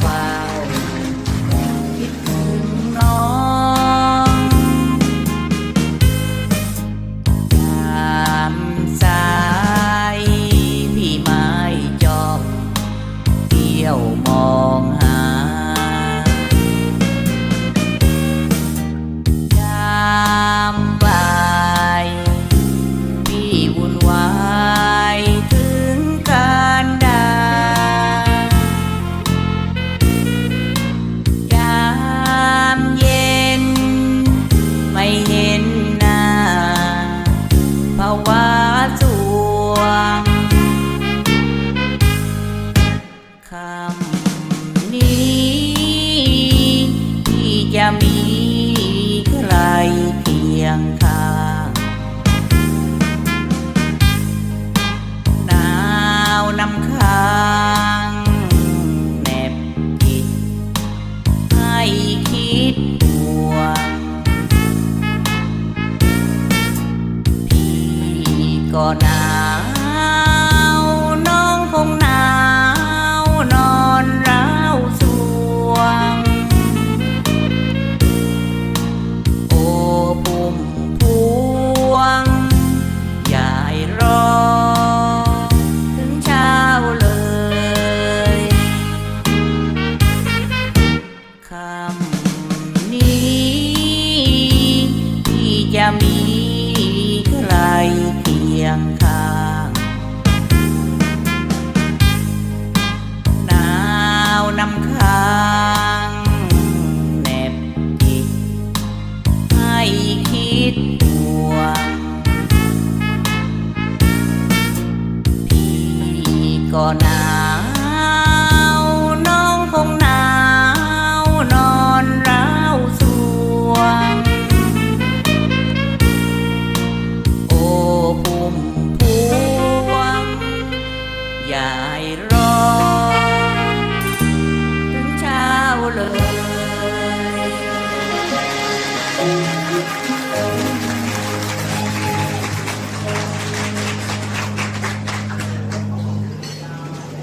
เปล่าคิดถึน้องยามสายพี่ไม้จอบเที่ยวมองหายามบพี่วุ่ว มีใครเพียงข้างหนาวนำค้างแนบจิตให้คิดห่วงพี่ก็นา ที่จะมีใครเคียงข้างหนาวนำค้างแนบอิกให้คิดห่วงพี่ก็หน อย่าให้ร